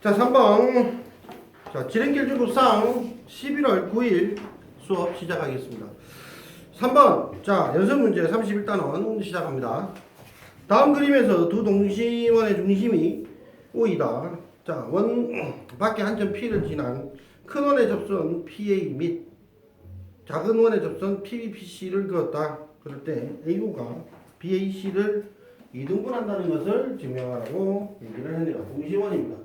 자, 3번. 자, 지름길주구상 11월 9일 수업 시작하겠습니다. 3번. 자, 연습 문제 31단원 시작합니다. 다음 그림에서 두 동심원의 중심이 O이다. 자, 원 밖에 한 점 P를 지난 큰 원의 접선 PA 및 작은 원의 접선 PBPC를 그었다. 그럴 때 AO가 BAC를 이등분한다는 것을 증명하라고 얘기를 했네요. 동심원입니다.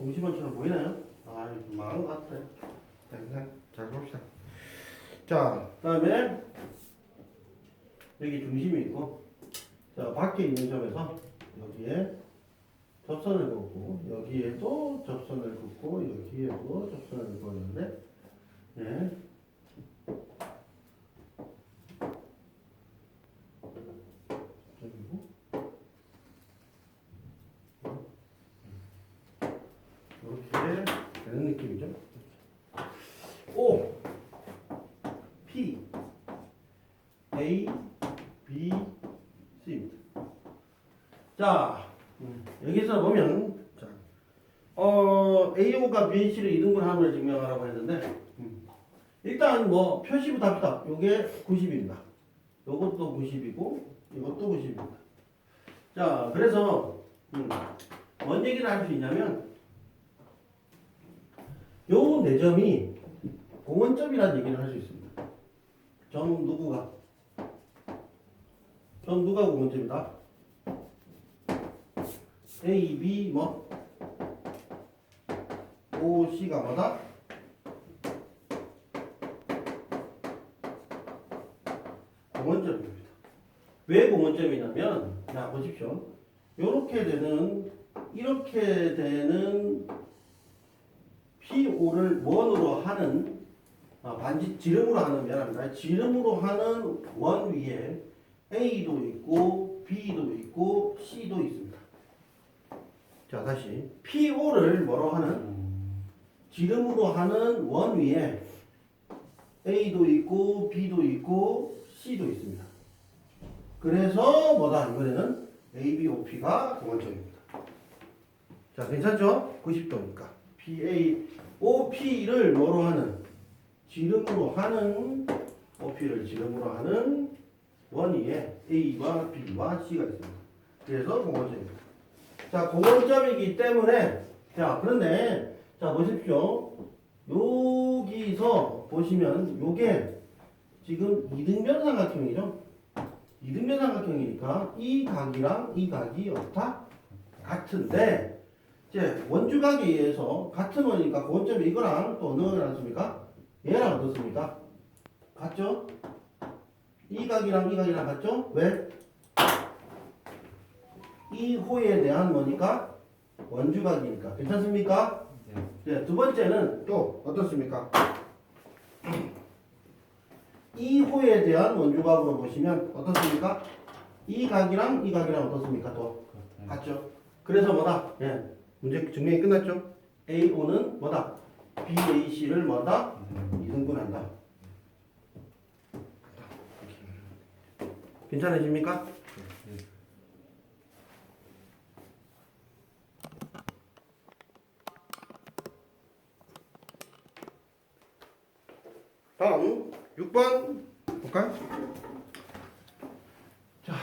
동심원처럼 보이나요? 아, 망한 것 같아요. 자, 그냥 잘 봅시다. 자, 그다음에 여기 중심이 있고, 자 밖에 있는 점에서 여기에 접선을 긋고 여기에도 접선을 긋고 여기에도 접선을 그었는데, 예. 저기고 이렇게 되는 느낌이죠. O P A B C입니다. 자 음, 여기서 보면 자, 어, AO가 BAC를 이등분함을 증명하라고 했는데 음, 일단 뭐 표시부터 합시다. 요게 90입니다. 요것도 90이고 이것도 90입니다. 자 그래서 음, 뭔 얘기를 할 수 있냐면 요네 점이 공원점이라는 얘기를 할 수 있습니다. 점 누구가? 점 누가 공원점이다? A, B 뭐? O, C가 뭐다? 공원점입니다. 왜 공원점이냐면 자 보십시오. 요렇게 되는 이렇게 되는 PO를 원으로 하는 아, 반지 지름으로 하는 미안합니다. 지름으로 하는 원 위에 A도 있고 B도 있고 C도 있습니다. 자 다시 PO를 뭐로 하는 지름으로 하는 원 위에 A도 있고 B도 있고 C도 있습니다. 그래서 뭐다 이번에는 ABOP가 공원점입니다. 자 괜찮죠? 90도니까 PA OP를 뭐로 하는 지름으로 하는 OP를 지름으로 하는 원 위에 A와 B와 C가 있습니다. 그래서 공원점입니다. 자 공원점이기 때문에 자 그런데 자 보십시오. 여기서 보시면 요게 지금 이등변 삼각형이죠. 이등변 삼각형이니까 이 각이랑 이 각이 어떻다? 같은데 이제 원주각에 의해서 같은 원이니까 고원점이 이거랑 또 어느 걸 않습니까? 얘랑 어떻습니까? 같죠? 이 각이랑 이 각이랑 같죠? 왜? 이 호에 대한 뭐니까? 원주각이니까 괜찮습니까? 네. 네, 두 번째는 또 어떻습니까? 이 호에 대한 원주각으로 보시면 어떻습니까? 이 각이랑 이 각이랑 어떻습니까? 또 그렇다. 같죠? 그래서 뭐다? 예, 문제 증명이 끝났죠? AO는 뭐다? BAC를 뭐다? 이등분한다. 괜찮으십니까? 다음 6번 볼까요? 자.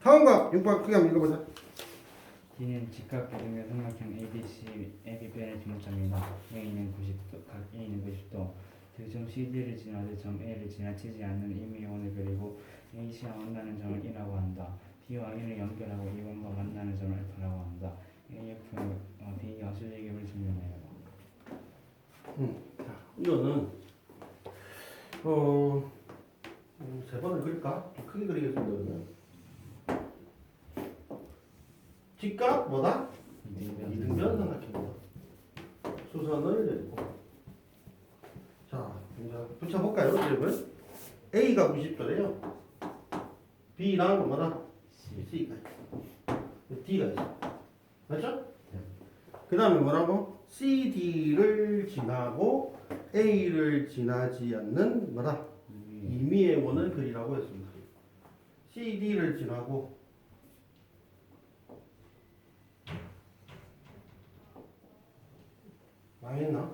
다음과 6번 크게 한번 읽어보자. D는 직각기둥의 삼각형 ABC, AB변의 중점이다. A는 90도, 각 A는 90도. 그점 CD를 지나도 점 A를 지나치지 않는 임의원을 그리고 AC와 만나는 점을 E라고 한다. D와 E를 연결하고 이원과 만나는 점을 F라고 한다. AF, 어, D와 수직임을 증명해라. 자, 이거는 어, 음, 세 번을 그릴까? 좀 크게 그리겠습니다. 그러면. 직각 뭐다? 이등변 삼각형이다. 수선을 내리고. 자, 이제 붙여볼까요, 여러분? A가 90도래요. B랑 뭐다? C가 있어. D가 있어. 맞죠? 그 다음에 뭐라고? CD를 지나고 A를 지나지 않는 뭐다? 임의의 원을 그리라고 했습니다. CD를 지나고 망했나?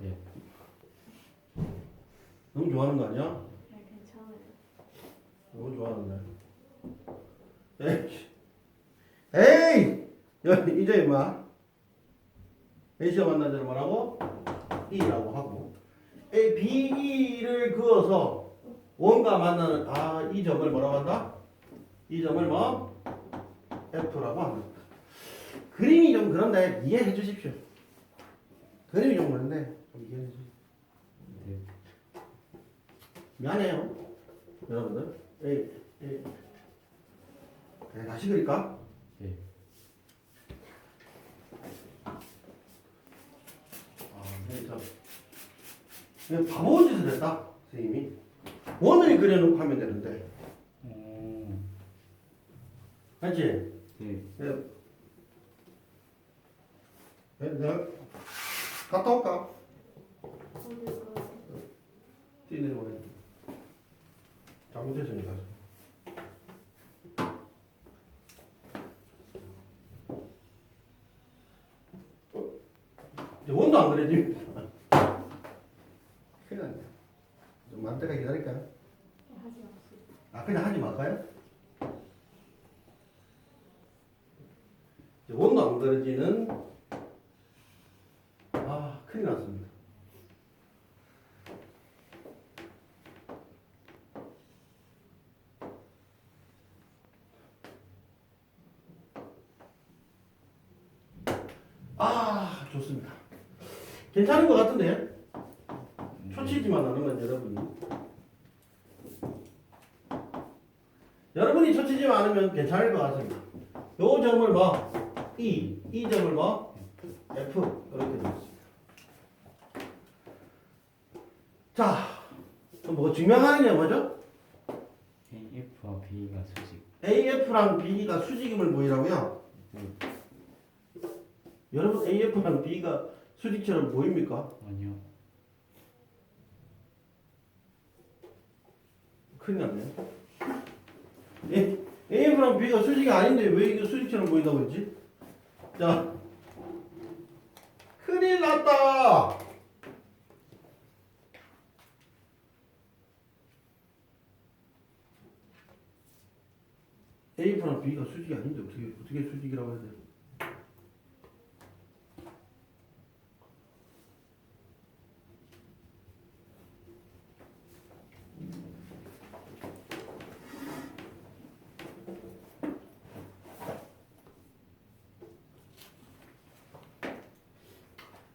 네. 너무 좋아하는 거 아니야? 네, 괜찮아요. 너무 좋아하는데. 에이, 에이, 야, 이제 임마. A씨가 만난 자를 뭐라고? E라고 하고 A, B, E를 그어서 원과 만나는 아, 이 점을 뭐라고 한다? 이 점을 뭐? F라고 합니다. 그림이 좀 그런데 이해해 주십시오. 그림이 좀 그런데 좀 이해해 주십시오. 네. 미안해요. 여러분들. 에이, 에이. 네, 다시 그릴까? 네. 아, 네, 저. 그냥 바보 짓을 했다, 선생님이. 원을 그려놓고 하면 되는데. 오. 알지? 네. 네. 네, 내가 갔다 올까? 뛰는 거네. 잘못했으니까. 어? 이제 원도 안 그려집니다. 큰일 났네. 좀 만때가 기다릴까요? 하지 마세요. 아, 그냥 하지 말까요? 이제 원도 안 그려지는 아, 큰일 났습니다. 아, 좋습니다. 괜찮은 것 같은데? 초치지만 않으면 여러분이. 여러분이 초치지만 않으면 괜찮을 것 같습니다. 요 점을 뭐? E. 이 점을 뭐? F. 이렇게 되겠습니다. 자, 그럼 뭐 증명하는 게 뭐죠? A와 B가 수직. AF랑 B가 수직임을 보이라고요? 네. 여러분 AF랑 B가 수직처럼 보입니까? 아니요. 큰일 났네. 예, A랑 B가 수직이 아닌데 왜 이게 수직처럼 보인다고 했지? 자, 큰일 났다. A랑 B가 수직이 아닌데 어떻게 어떻게 수직이라고 해야 돼?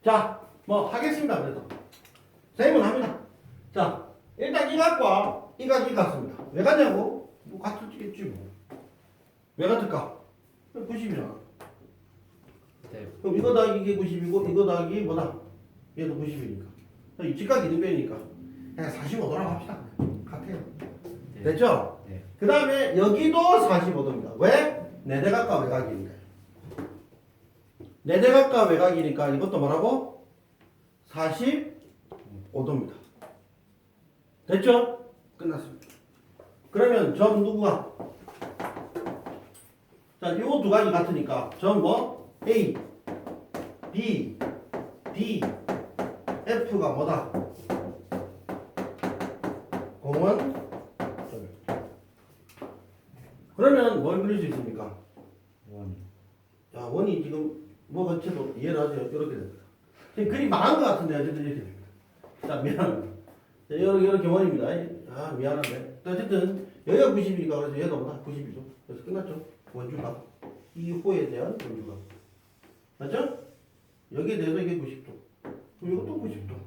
자, 뭐 하겠습니다. 그래도 선생님은 합니다. 자, 일단 이 각과 이 각이 같습니다. 왜 같냐고? 왜 같을까? 90이잖아. 네. 그럼 이거 더하기 이게 90이고 이거 더하기 뭐다? 얘도 90이니까. 이 직각 이등변이니까 그냥 45도라고 합시다. 같아요. 네. 됐죠? 네. 그 다음에 여기도 45도입니다. 왜? 내대각과 외곽이니까요. 내대각과 외곽이니까 이것도 뭐라고? 45도입니다. 됐죠? 끝났습니다. 그러면 점 누구가? 자, 요 두 가지 같으니까 점 뭐? A, B, D, F가 뭐다? 공원 그러면 뭘 그릴 수 있습니까? 원. 야 원이 지금 뭐 전체도 이해를 하세요. 이렇게 됩니다. 지금 그림 망한 것 같은데 어쨌든 이렇게 됩니다. 자 미안합니다 자, 이렇게 이렇게 원입니다. 아 미안한데. 어쨌든 여기가 90이니까 그래서 얘도 뭐다? 90이죠. 그래서 끝났죠 원주각 이 호에 대한 원주각 맞죠? 여기에 대해서 이게 90도 그럼 이것도 90도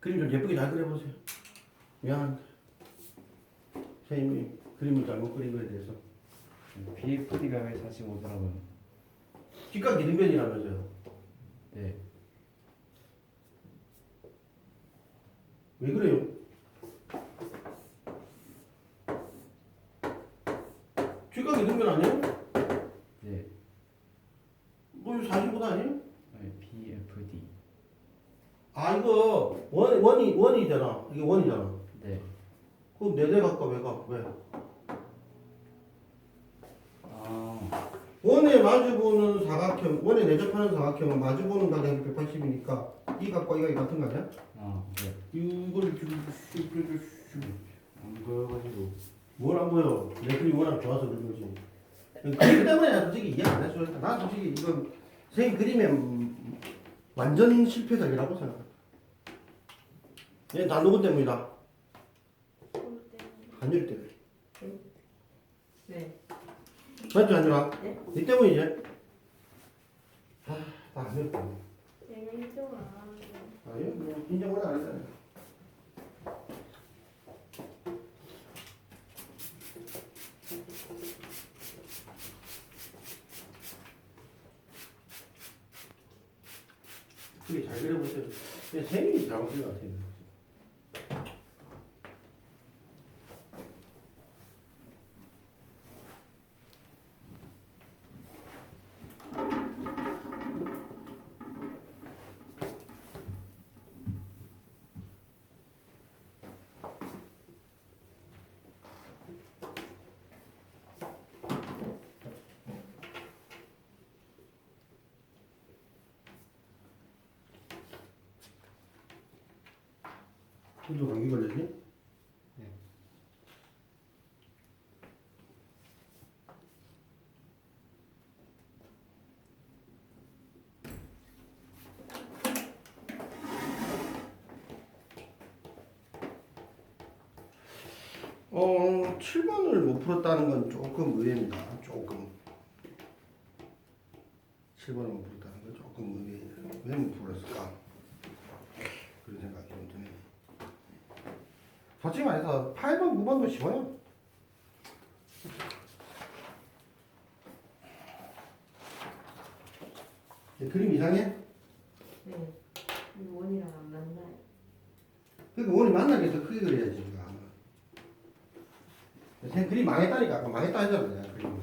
그림 좀 예쁘게 잘 그려보세요 미안합니다 선생님이 그림을 잘못 그린 거에 대해서 BFD가 왜 45도라고요? 직각 이등변이라면서요. 네. 왜 그래요? 직각 이등변 아니에요? 네. 뭐 45도 아니에요? 네. BFD. 아 이거 원 원이잖아. 이게 원이잖아. 네. 그럼 네 대각과 외각 왜? 아, 원에 마주보는 사각형, 원에 내접하는 사각형은 마주보는 각이 180이니까 이 각과 이 각이 같은 거 아니야? 아, 네. 이걸 안 보여가지고. 뭘안 보여? 내 그림 워낙 좋아서 그런 거지. 그 때문에 나 솔직히 이해 안 했어. 난 솔직히 이건 선생님 그림에 음, 완전 실패작이라고 생각해. 얘 난로그 때문이다. 볼 때는 한율 때문에. 네. 맞지 한율아? 네. 네 때문이지? 아, 나 한율 때문에. 내가 인정을 안 하는데 아니, 뭐 인정을 안 했잖아. 그게 잘 그려보세요. 생일이 잘못된 것 같아요. 또 감기 걸렸니? 어, 7번을 못 풀었다는 건 조금 의외입니다. 조금. 7번을 못 풀었다는 건 조금 의외예요. 왜못 풀었을까? 그런 생각이 좀 드네요. 솔직히 말해서 8번, 9번도 쉬워요. 이 그림 이상해? 네. 원이랑 안 맞나요? 그러니까 원이 만나게 더 크게 그려야지. 우리가. 선 그림 망했다니까. 아까 망했다 했잖아. 내가 그림.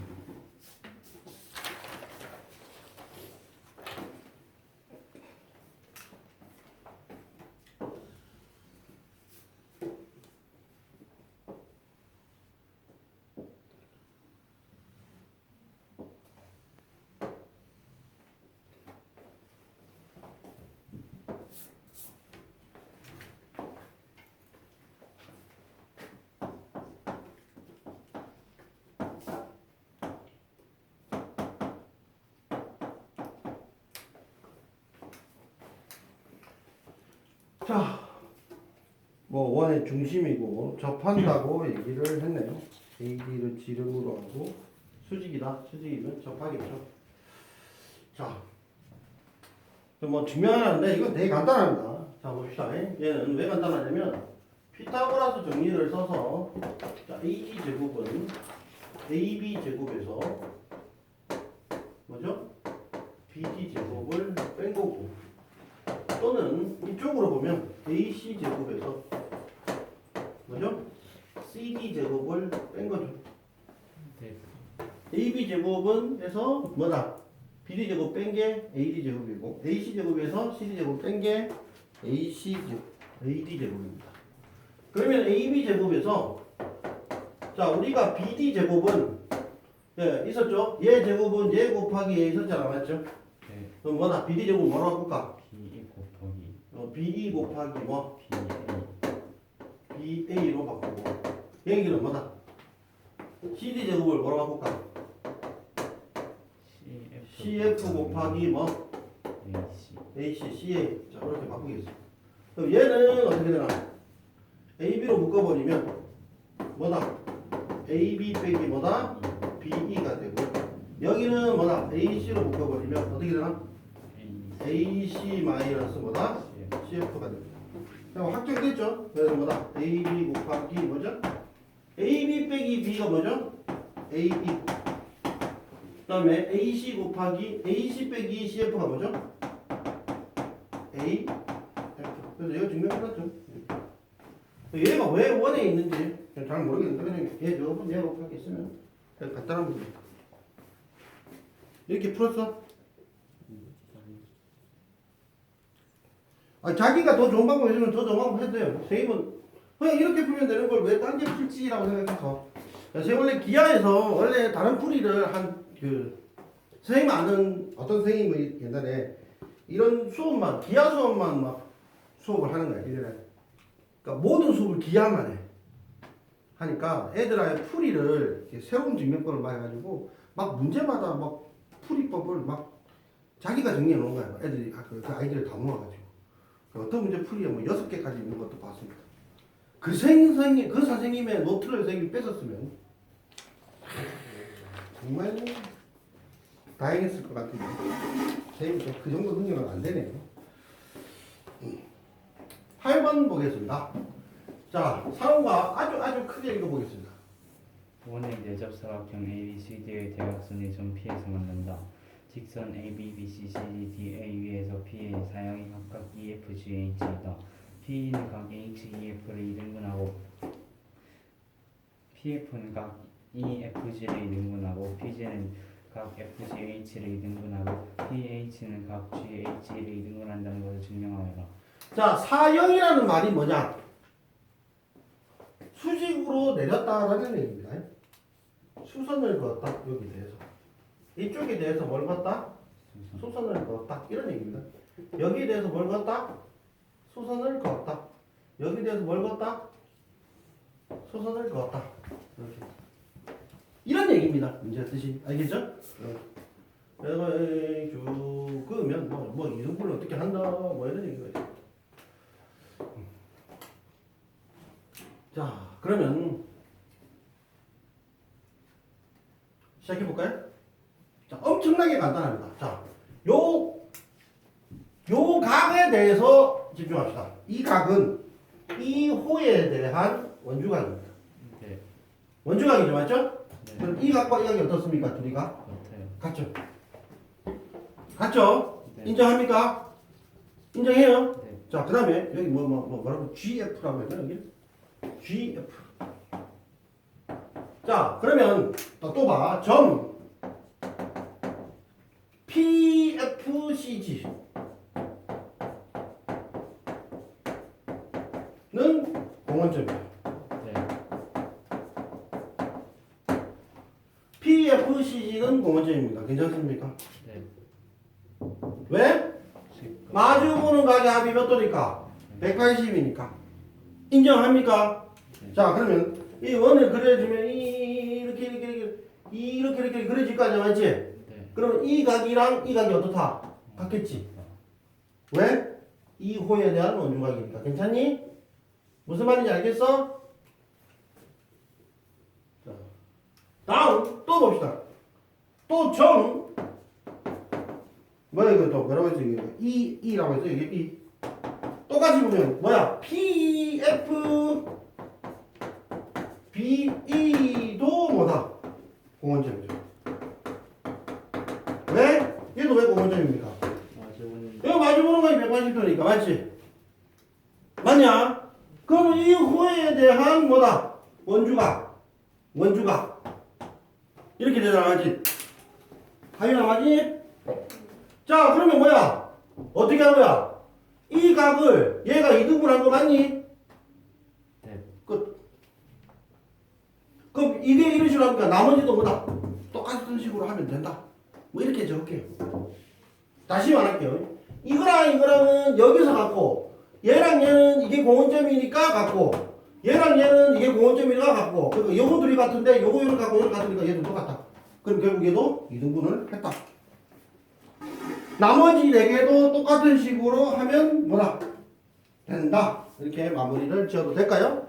자, 뭐 원의 중심이고 접한다고 얘기를 했네요. AD를 지름으로 하고 수직이다. 수직이면 접하겠죠. 자, 그뭐 증명하는데 이건 되게 간단합니다. 자 봅시다. 얘는 왜 간단하냐면 피타고라스 정리를 써서 자, AD 제곱은 AB 제곱에서 뭐죠? BD 제곱을 뺀 거고 또는 이쪽으로 보면 AC 제곱에서 뭐죠? CD 제곱을 뺀 거죠. 네. AB 제곱은 에서 뭐다? BD 제곱 뺀 게 AD 제곱이고 AC 제곱에서 CD 제곱 뺀 게 AC 제곱, AD 제곱입니다. 그러면 AB 제곱에서 자 우리가 BD 제곱은 예, 있었죠? 얘 제곱은 얘 곱하기 얘 있었잖아 맞죠? 네. 그럼 뭐다? BD 제곱 뭐라고 바꿀까? 어, B2 곱하기 뭐? BA로 바꾸고 여기는 뭐다? CD 제곱을 뭐라고 바꿀까? CF 곱하기 뭐? AC CA 자 이렇게 바꾸겠어 그럼 얘는 어떻게 되나? AB로 묶어버리면 뭐다? AB 빼기 뭐다? BE가 되고 여기는 뭐다? AC로 묶어버리면 어떻게 되나? AC 마이너스 뭐다? CF CF가 됩니다. 확정됐죠? 그래서 뭐다? AB 곱하기 뭐죠? AB 빼기 B가 뭐죠? AB. 그 다음에 AC 곱하기 AC 빼기 CF가 뭐죠? A. F. 그래서 얘가 증명해놨죠. 얘가 왜 원에 있는지 잘 모르겠는데 그냥 얘 저분 얘 곱하기 있으면 간단한 문제. 이렇게 풀었어? 아, 자기가 더 좋은 방법 있으면 더 좋은 방법 해도 돼요. 선생님은 그냥 이렇게 풀면 되는 걸 왜 딴게 풀지라고 생각해서. 선생님 원래 기하에서 원래 다른 풀이를 한 그 선생님 아는 어떤 선생님이 옛날에 이런 수업만 기하 수업만 막 수업을 하는 거야 1년에. 그러니까 모든 수업을 기하만 해. 하니까 애들아의 풀이를 새로운 증명법을 막 해가지고 막 문제마다 막 풀이법을 막 자기가 정리해 놓은 거야. 애들이 아, 그, 그 아이디를 다 모아가지고. 그 어떤 문제 풀이가 뭐 여섯 개까지 있는 것도 봤습니다. 그 선생님, 그 선생님의 노트를 선생님이 뺏었으면 정말 다행했을 것 같은데 선생님 그 정도 능력은 안 되네요. 8번 보겠습니다. 자, 사원과 아주 아주 크게 읽어보겠습니다. 원의 내접 사각형 ABCD의 대각선이 점 P에서 만난다. 직선 AB, BC, CD, D, A 위에서 P의 사형이 각각 EF, GH이다. P는 각 H, EF를 이등분하고 PF는 각 EFG를 이등분하고 PG는 각 FGH를 이등분하고 PH는 각 GH를 이등분한다는 것을 증명하여라. 자, 사형이라는 말이 뭐냐? 수직으로 내렸다라는 얘기입니다. 수선을 그었다 여기 대해서 이쪽에 대해서 뭘 그었다? 수선을 그었다 이런 얘기입니다. 여기에 대해서 뭘 그었다? 수선을 그었다. 여기에 대해서 뭘 그었다? 수선을 그었다. 이렇게 이런 얘기입니다. 문제 뜻이 알겠죠? 내가 쭉 그으면 뭐, 뭐 이등분을 어떻게 한다 뭐 이런 얘기가 있어요. 자, 그러면 시작해 볼까요? 자, 엄청나게 간단합니다. 자, 요, 요 각에 대해서 집중합시다. 이 각은 이 호에 대한 원주각입니다. 네, 원주각이죠, 맞죠? 네, 그럼 이 각과 이 각이 어떻습니까? 둘이가 같아요. 같죠? 같죠? 네. 인정합니까? 인정해요? 네. 자, 그 다음에 여기 뭐, 뭐, 뭐, 뭐라고? GF라고 했나, 여기? GF. 자, 그러면 또, 또 봐. 점 PFCG 는 공원점이에요. 네, PFCG는 공원점입니다. 괜찮습니까? 네. 왜? 식- 마주보는 가게 합이 몇 도니까? 180이니까. 인정합니까? 네. 자, 그러면 이 원을 그려주면 이- 이렇게 이렇게 이렇게 이렇게 이렇게 그려질 거 아니야, 맞지? 네. 그러면 이 각이랑 이 각이 어떻다? 같겠지. 왜? 이 호에 대한 원주각이니까. 괜찮니? 무슨 말인지 알겠어? 자, 다음 또 봅시다. 또 점. 뭐야 이거 또 뭐라고 했어 이게 E E라고 했어 이게 E. 똑같이 보면 뭐야 P F B E도 뭐다 공원점이죠. 왜? 얘도 왜 공원점입니까? 마주보는 여기 마주보는 거이 180도니까 맞지? 맞냐? 그러면 이 호에 대한 뭐다? 원주각 원주각 이렇게 되잖아 맞지? 하윤아 맞지? 자 그러면 뭐야? 어떻게 한 거야? 이 각을 얘가 이등분한 거 맞니? 네. 끝 그럼 이게 이런 식으로 하니까 나머지도 뭐다? 똑같은 식으로 하면 된다 뭐 이렇게 적을게요 다시 말할게요. 이거랑 이거랑은 여기서 갖고 얘랑 얘는 이게 공원점이니까 갖고 얘랑 얘는 이게 공원점이니까 갖고 그러니까 요거 둘이 같은데 요거 요거 갖고 요거 같으니까 얘도 똑같다. 그럼 결국 얘도 이등분을 했다. 나머지 네 개도 똑같은 식으로 하면 뭐다? 된다. 이렇게 마무리를 지어도 될까요?